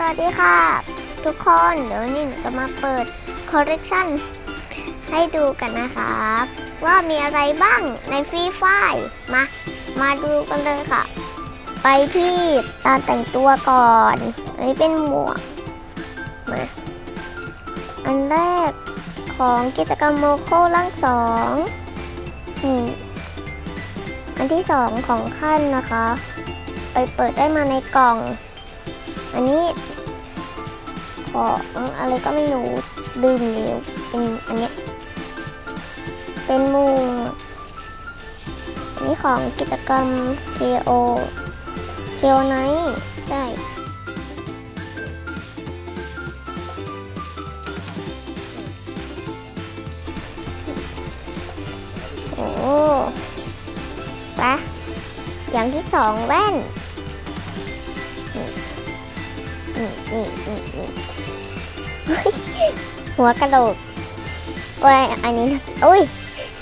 สวัสดีค่ะ ทุกคนเดี๋ยวนี้หนูจะมาเปิดคอลเลกชันให้ดูกันนะครับ ว่ามีอะไรบ้างในฟรีไฟมา มาดูกันเลยค่ะ ไปที่ตาแต่งตัวก่อน อันนี้เป็นหมวกมาอันแรกของกิจกรรมโมโคล่างสองนี่อันที่สองของขั้นนะคะ ไปเปิดได้มาในกล่อง อันนี้ของอะไรก็ไม่รู้ลืมเร็วเป็นอันเนี้ยเป็นมูอันนี้ของกิจกรรม KO KO Night ใช่โอ้ปะอย่างที่สองแว่น นี่นี่นี่หัวกระโหลกก็อันนี้นะอุ้ย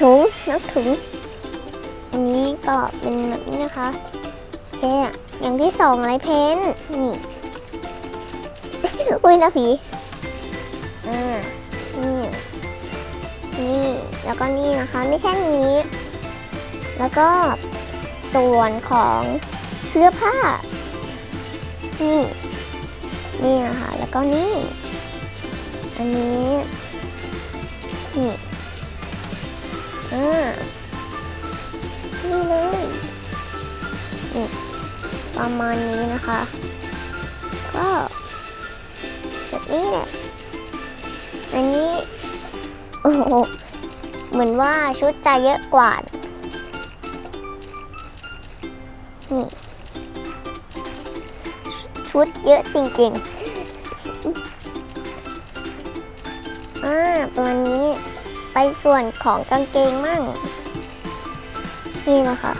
ถุงนักถุง อันนี้ก็เป็นแบบนี้นะคะเคอะอย่างที่สองลายเพ้นนี่อุ้ยนะผีอ่านี่นี่แล้วก็นี่นะคะไม่แค่นี้ แล้วก็ส่วนของเสื้อผ้านี่ นี่นะคะ แล้วก็นี่ อันนี้ นี่อ่านี่เลยนี่ประมาณนี้นะคะ ก็แบบนี้แหละ อันนี้ โอ้โห เหมือนว่าชุดจะเยอะกว่า นี่ ชุดเยอะจริงๆ ส่วนของกางเกงมั่ง นี่นะคะ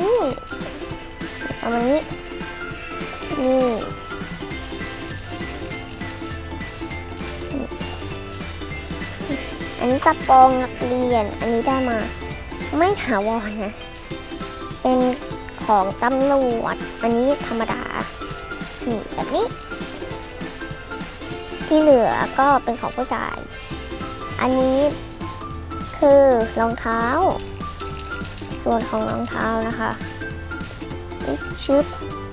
นี่ประมาณนี้ นี่อันนี้กระโปรงนักเรียน อันนี้ได้มา ไม่ถาวรนะ เป็นของตำรวจ อันนี้ธรรมดา นี่แบบนี้ ที่เหลือก็เป็นของผู้ชาย อันนี้คือรองเท้า ส่วนของรองเท้านะคะอึ๊บชึบ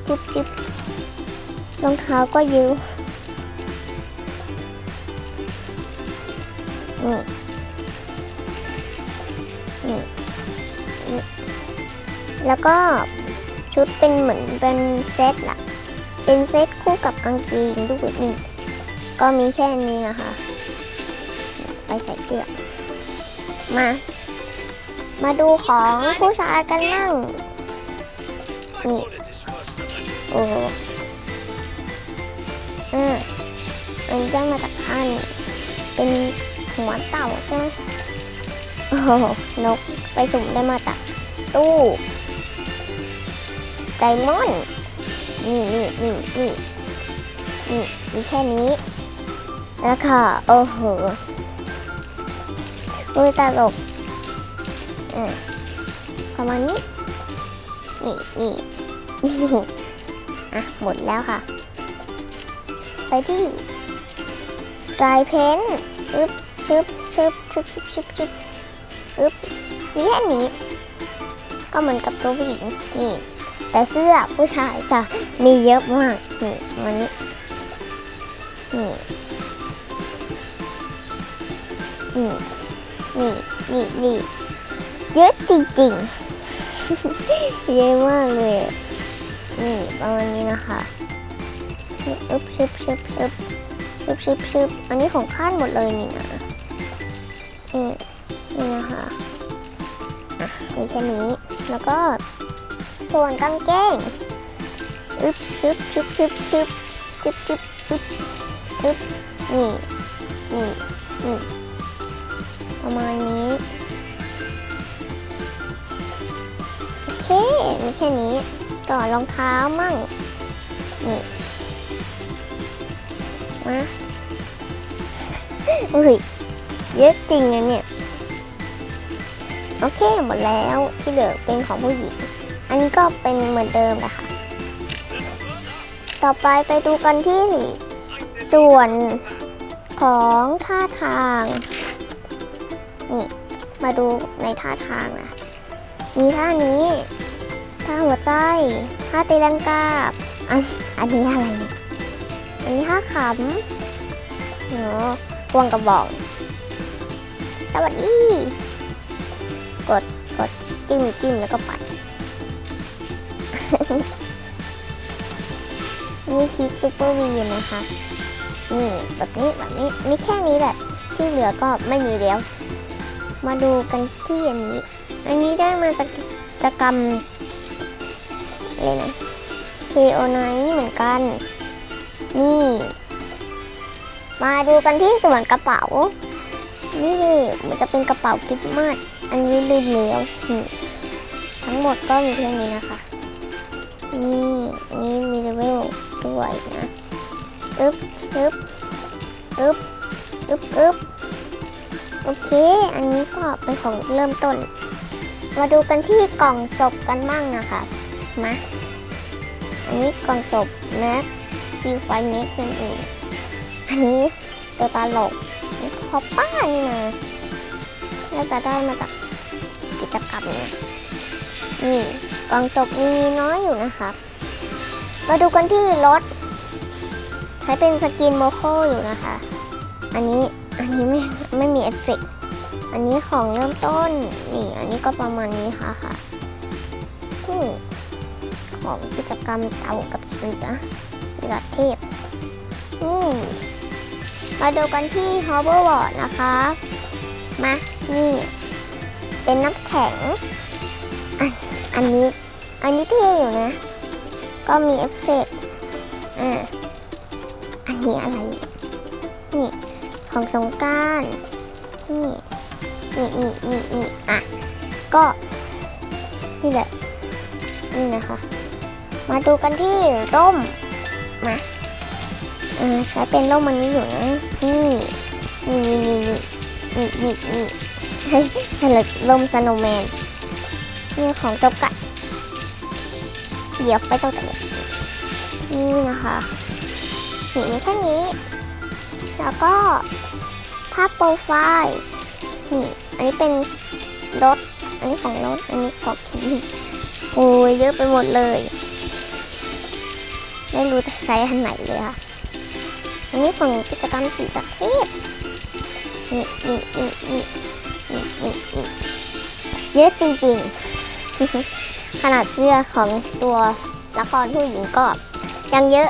ชึบชึบรองเท้าก็ยืมนี่นี่นี่แล้วก็ชุดเป็นเหมือนเป็นเซตอะเป็นเซตคู่กับกางเกงด้วยนี่ก็มีแค่นี้นะคะ ไปใส่เสื้อ มา มาดูของผู้ชายกันนั่ง นี่ โอ้โหอ่าอันนี้ได้มาจากท่านเป็นหัวเต่าใช่ไหมโอ้โหนกไปสุ่มได้มาจากตู้ไดมอนด์นี่นี่นี่นี่นี่มีแค่นี้แล้วค่ะโอ้โห อุ้ยตลกประมาณนี้ นี่นี่นี่อะ หมดแล้วค่ะ ไปที่ดรายเพ้นอึ๊บชึบชึบชึบชึบชึบชึบอึ๊บนี่แค่นี้ ก็เหมือนกับตัวผู้หญิงนี่ แต่เสื้อผู้ชายจะมีเยอะมาก นี่มันนี้นี่นี่ นี่นี่เยอะจริงๆ เยอะมากเลย นี่ประมาณนี้นะคะอึบชึบชึบชึบชึบชึบชึบอันนี้ของข้านหมดเลยนี่นะนี่นี่นะคะมีแค่นี้ แล้วก็ส่วนกางเกงอึบชึบชึบชึบชึบชึบชึบชึบปึ๊บนี่ เคมีแค่นี้ต่อรองเท้ามั่งนี่มาอุ้ยเยอะจริงนะเนี่ย โอเคหมดแล้วที่เหลือเป็นของผู้หญิง อันนี้ก็เป็นเหมือนเดิมแหละค่ะต่อไปไปดูกันที่ส่วนของท่าทาง นี่ มาดูในท่าทางนะ มีท่านี้ ท่าหัวใจท่าตีลังกาอันอันนี้อะไรเนี่ยอันนี้ท่าขำเนาะควงกระบอก สวัสดี กดกดจิ้มจิ้มแล้วก็ปัดนี่ชีสซูเปอร์วีนะคะนี่แบบนี้แบบนี้มีแค่นี้แหละ ที่เหลือก็ไม่มีแล้ว มาดูกันที่อันนี้ อันนี้ได้มาจากกิจกรรม อะไนะ KO ไนเหมือนกัน นี่ มาดูกันที่ส่วนกระเป๋า นี่มันจะเป็นกระเป๋าคริดมาสอันนี้ลืมแล้วทั้งหมดก็มีแค่นี้นะคะนี่นนี้มีเลเวลด้วยนะอึ๊บอึ๊บอึ๊บอึ๊บอึ๊บโอเค อันนี้ก็เป็นของเริ่มต้น มาดูกันที่กล่องศพกันบ้างนะคะ มาอันนี้กล่องศพนะฟิวไฟเน็กนั่นเองอันนี้ตัวตาหลกนี่พอป้านี่นะน่าจะได้มาจากกิจกรรมเนี่ยนี่กล่องศพมีน้อยอยู่นะคะมาดูกันที่รถ ใช้เป็นสกินโมโคอยู่นะคะ อันนี้อันนี้ไม่ไม่มีเอฟเฟกต์อันนี้ของเริ่มต้น นี่ อันนี้ก็ประมาณนี้ค่ะค่ะนี่ ของกิจกรรมเต่ากับเสือเสือเทพนี่มาดูกันที่ hoverboard นะคะมานี่เป็นน้ำแข็งอันอันนี้ อันนี้เท่อยู่นะ ก็มีเอฟเฟกต์อ่าอันนี้อะไร นี่ของสงการนี่นี่นี่นี่นี่อะ ก็ นี่แหละ นี่นะคะ มาดูกันที่ร่มมาเออใช้เป็นร่มมันนี้อยู่นะนี่นี่นี่นี่นี่นี่นี่เฮ้ยให้เลยร่มสโนว์แมนนี่ของเจ้ากัดเดี๋ยวไปตรงไหนนี่นะคะนี่มีแค่นี้ แล้วก็ภาพโปรไฟล์นี่อันนี้เป็นรถ อันนี้ของรถ อันนี้ของทีโอ้ยเยอะไปหมดเลย ไม่รู้จะใช้อันไหนเลยค่ะอันนี้ของกิจกรรมสีสักเทพนี่นี่นี่นี่นี่นี่นี่เยอะจริงๆ ขนาดเสื้อของตัวละครผู้หญิงก็ยังเยอะ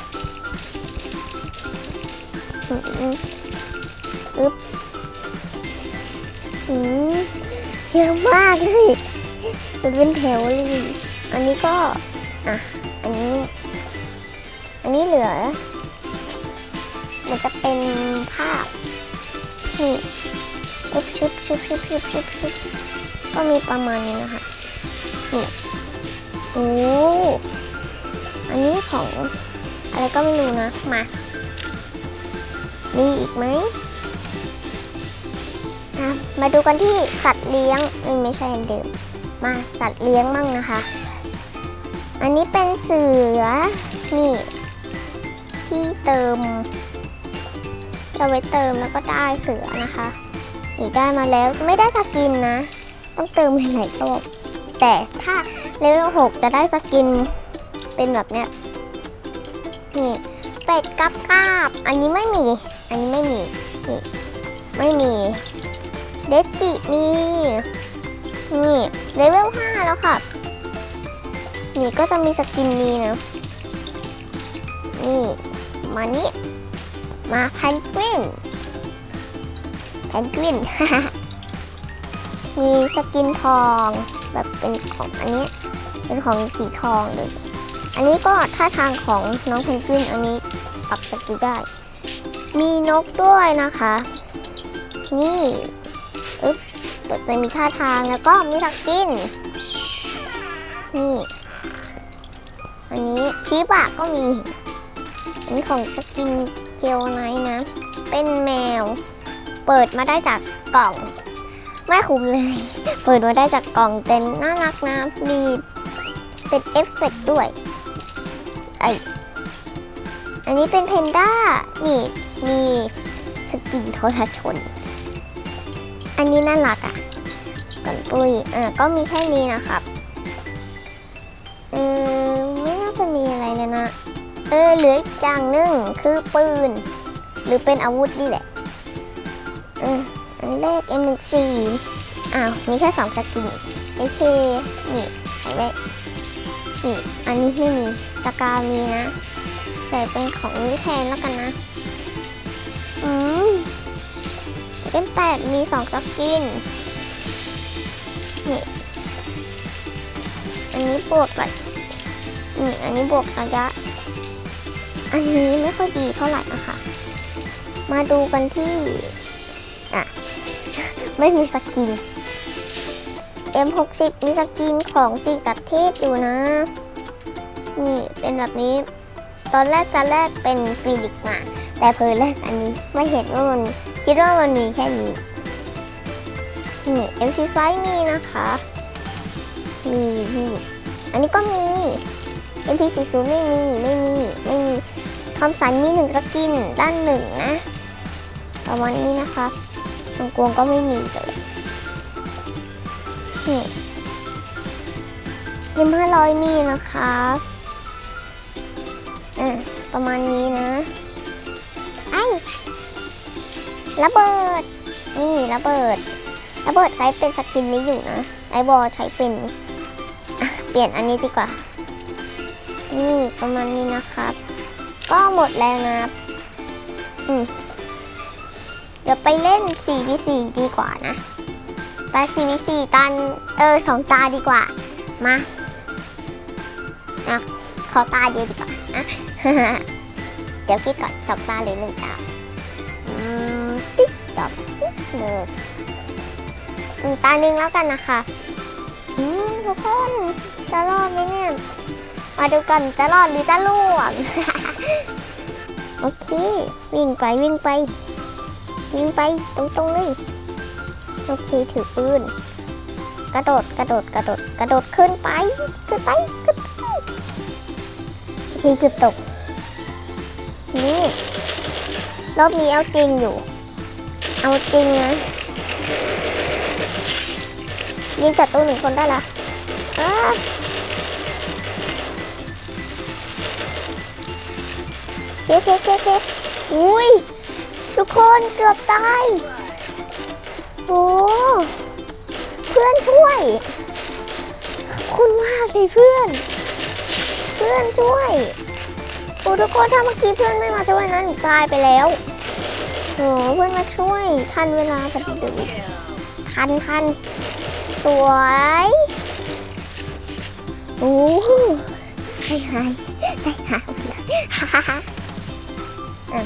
อึ๊บอืมเยอะมากเลยเป็นเป็นแถวเลย อันนี้ก็ อะ อันนี้ อันนี้เหลือมันจะเป็นภาพนี่ชุบชุบชุบชุบชุบชุบชุบก็มีประมาณนี้นะคะนี่โอ้อันนี้ของ อะไรก็ไม่รู้นะมามีอีกไหมอะมาดูกันที่สัตว์เลี้ยงไม่ใช่เดิมมาสัตว์เลี้ยงมั่งนะคะ อันนี้เป็นเสือ นี่ ที่เติมเราไว้เติมแล้วก็ได้เสือนะคะนี่ได้มาแล้วไม่ได้สกินนะ ต้องเติมหลายรอบแต่ถ้าเลเวล6จะได้สกินเป็นแบบเนี้ยนี่เป็ดกับกาบ อันนี้ไม่มี อันนี้ไม่มีนี่ไม่มีเดจิมีนี่เลเวล5แล้วค่ะ นี่ก็จะมีสกินนี้นะนี่ มานี่มาแพนกวินแพนกวิน มีสกินทองแบบเป็นของอันนี้ เป็นของสีทองเลย อันนี้ก็ท่าทางของน้องเพนกวินอันนี้ปรับสกิลได้ มีนกด้วยนะคะ นี่อึ๊บเดี๋ยวจะมีท่าทางแล้วก็มีสกิน นี่ อันนี้ชีบะก็มี อันนี้ของสกินเจลไนท์นะ เป็นแมว เปิดมาได้จากกล่อง ไม่คุ้มเลย เปิดมาได้จากกล่องเต็นน่ารักนะ มีเป็นเอฟเฟกต์ด้วยไออันนี้เป็นเพนด้า นี่มีสกินโทรชน อันนี้น่ารักอะก่อนปุ้ยอะก็มีแค่นี้นะครับออไม่ เออเหลืออีกอย่างหนึ่งคือปืน หรือเป็นอาวุธนี่แหละเอออันแรก M14 อ้าว มีแค่สองสกิน AK นี่ใส่ไว้นี่ อันนี้ไม่มีสกามีนะ ใส่เป็นของนี้แทนแล้วกันนะ อืมเป็นแปดมีสองสกิน นี่ อันนี้บวกกับนี่ อันนี้บวกระยะ อันนี้ไม่ค่อยดีเท่าไหร่นะคะ มาดูกันที่ อะ ไม่มีสกิน M60 มีสกินของสีสัตว์เทพอยู่นะ นี่เป็นแบบนี้ ตอนแรกจะแรกเป็นฟีนิกมา แต่เพอแรกอันนี้ไม่เห็นว่ามันคิดว่ามันมีแค่นี้ นี่ MP5 มีนะคะมีนี่อันนี้ก็มี MP40 ไม่มี ไม่มี ไม่มี ทอมสันมีหนึ่งสกินด้านหนึ่งนะประมาณนี้นะคะตรงกวงก็ไม่มีเลยนี่ยิมห้าร้อยมีนะคะอะประมาณนี้นะไอ้ระเบิด นี่ระเบิดระเบิดใช้เป็นสกินนี้อยู่นะไอบอลใช้เป็นเปลี่ยนอันนี้ดีกว่า นี่ประมาณนี้นะครับ ก็หมดแล้วนะอืมเดี๋ยวไปเล่น 4v4 ดีกว่านะ ไป 4v4 ตอนเออสองตาดีกว่า มานะขอตาเดียวดีกว่านะเดี๋ยวคิดก่อนสองตาหรือหนึ่งตาอืมติ๊กตอกติ๊กเลยหนึ่งตาหนึ่งแล้วกันนะคะอืมทุกคนจะรอดไหมเนี่ย มาดูกันจะรอดหรือจะล่วง โอเค วิ่งไปวิ่งไป วิ่งไปตรงๆเลยโอเคถือปืนกระโดดกระโดดกระโดดกระโดดขึ้นไปขึ้นไปขึ้นไปโอเคือบตก นี่รอบนี้เอาจริงอยู่ เอาจริงนะยิงศัตรูหนึ่งคนได้ละอ้า เคเคเคเคอุ้ย ทุกคนเกือบตาย โอ้เพื่อนช่วย คุณมากเลยเพื่อน เพื่อนช่วย โอ้ทุกคนถ้าเมื่อกี้เพื่อนไม่มาช่วยนั้นตายไปแล้วโอ้เพื่อนมาช่วย ทันเวลาพอดีทันทันสวยโอ้ใจหายใจหายฮ่าฮ่า ฮ่า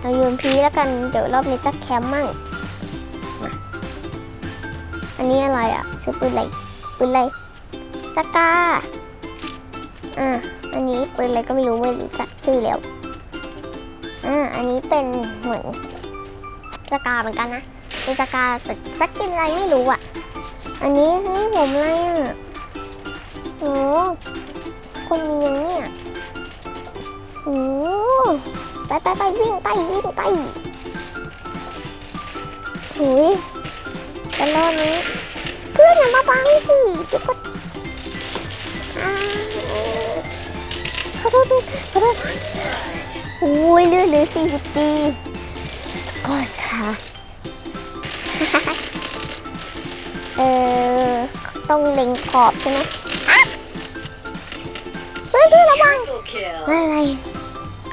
เอายูนพีแล้วกัน เดี๋ยวรอบนี้จะแคมป์มั่งมาอันนี้อะไรอะ ซื้อปืนอะไร ปืนอะไรสกาอ่าอันนี้ปืนอะไรก็ไม่รู้ไม่รู้จักชื่อแล้วอ่าอันนี้เป็นเหมือนสกาเหมือนกันนะเป็นสกาแต่สักกินอะไรไม่รู้อะ อันนี้นี่ผมอะไรอะโอ้คนมีอย่างเนี้ยโอ้ ไปไปไปวิ่งไปวิ่งไปหุยจะรอดไหมเพื่อนอย่ามาบังสิทุกขอโทษด้วยขอโทษอุ้ยเลือดเหลือสี่สิบปีก่อนค่ะ เออต้องเล็งขอบใช่ไหมเพื่อนระวังไม่เป็นไร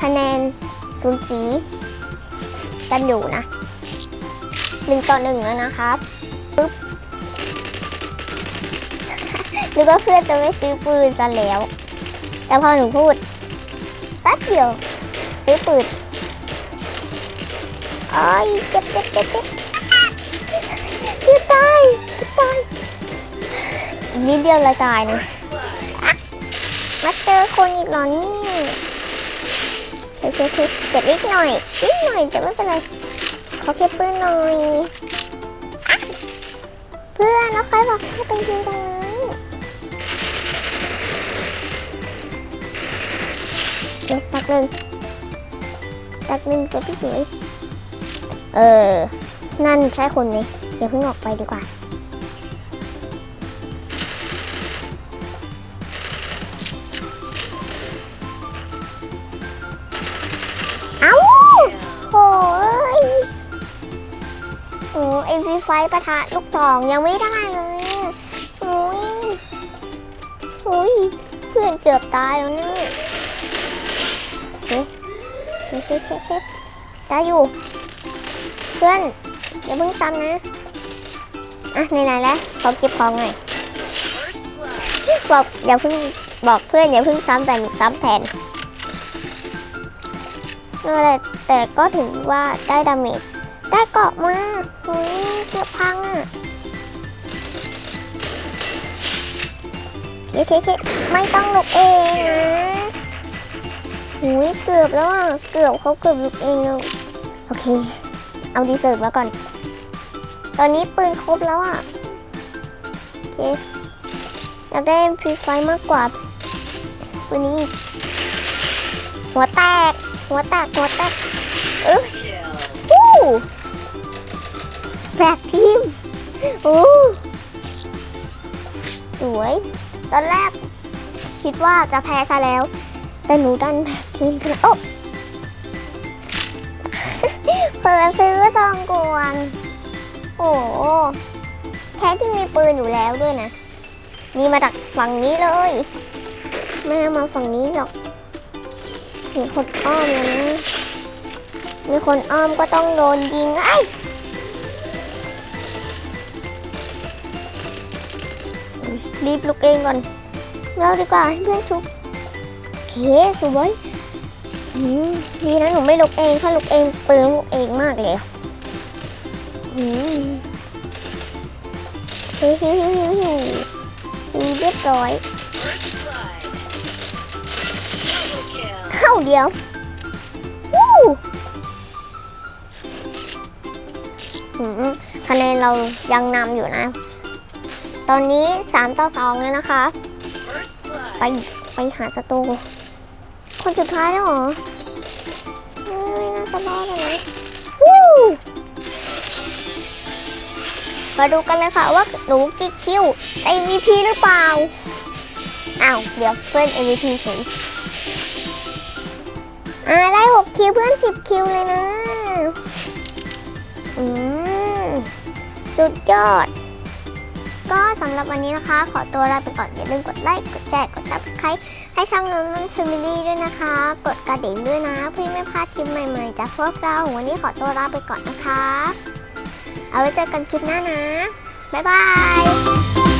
คะแนน สูสีกันอยู่นะหนึ่งต่อหนึ่งแล้วนะครับปึ๊บหรือว่าเพื่อนจะไม่ซื้อปืนซะแล้ว แต่พอหนูพูดแป๊บเดียว ซื้อปืนโอ้ยเจ็บเจ็บเจ็บเจ็บเกือบตายเกือบตายอีกนิดเดียวเลยตายนะมาเจอคนอีกเหรอเนี่ ยเฮ้ยเฮ้ยเฮ้ยเจ็บนิดหน่อยนิดหน่อยแต่ไม่เป็นไรขอแค่ปืนหน่อยอเพื่อนแล้วใครบอกให้ไปยิงตรงนั้นเดี๋ยวแป๊บนึงแตกหนึ่งสวยพี่สวยเออนั่นใช่คนเลยอย่าเพิ่งออกไปดีกว่า ไฟประทะลูกสองยังไม่ได้เลยอะโอ้ยโอ้ยเพื่อนเกือบตายแล้วเนี่ยเฮ้ยเฮ้ยเฮ้ยเฮ้ยได้อยู่ เพื่อนอย่าเพิ่งซ้ำนะ อะไหนๆแล้วขอเก็บของหน่อยบอกอย่าเพิ่งบอกเพื่อนอย่าเพิ่งซ้ำแต่หนูซ้ำแทนนั่นแหละแต่ก็ถือว่าได้ดาเมจ ได้เกาะมาหุยเกือบพังอะเคเคเคไม่ต้องลุกเองนะหุยเกือบแล้วอะ เกือบเขาเกือบลุกเองแล้วโอเค เอาดีเซิร์ฟมาก่อน ตอนนี้ปืนครบแล้วอะโอเคอยากได้ MP5 มากกว่าปืนนี้อีกหัวแตก หัวแตก หัวแตกเออวู้ แบกทีมโอ้สวย ตอนแรก คิดว่าจะแพ้ซะแล้ว แต่หนูดันแบกทีมซะโอ้เปิดซื้อซองกวน โอ้แท้ที่มีปืนอยู่แล้วด้วยนะ นี่มาดักฝั่งนี้เลย ไม่มาฝั่งนี้หรอก มีคนอ้อมนะมีคนอ้อมก็ต้องโดนยิงไอ้ รีบลุกเองก่อนเราดีกว่าให้เพื่อนชุบโอเคสวยดีนะหนูไม่ลุกเองถ้าลุกเองปืนลุกเองมากเลยอืมเฮ้ยเฮ้ยเฮ้ยเฮ้ยเฮ้ยดีเรียบร้อยเข้าเดียววู้หืมคะแนนเรายังนำอยู่นะ ตอนนี้ 3 ต่อ2เลยนะคะ ไป ไปหาสตูคนสุดท้ายแล้วเหรอไม่น่าจะรอดเลยนะวู้มาดูกันเลยค่ะว่าหนูจิกคิวจะ MVP หรือเปล่า อ้าว เดี๋ยวเพื่อน MVP เฉยอ่าได้ 6 คิวเพื่อน 10 คิวเลยนะ อืม สุดยอด ก็สำหรับวันนี้นะคะ ขอตัวลาไปก่อนอย่าลืมกดไลค์กดแชร์กดซับสไครต์ให้ช่องน้องนุ่นแฟมิลี่ด้วยนะคะ กดกระดิ่งด้วยนะเพื่อไม่พลาดคลิปใหม่ๆจากพวกเราวันนี้ขอตัวลาไปก่อนนะคะ เอาไว้เจอกันคลิปหน้านะบ๊ายบาย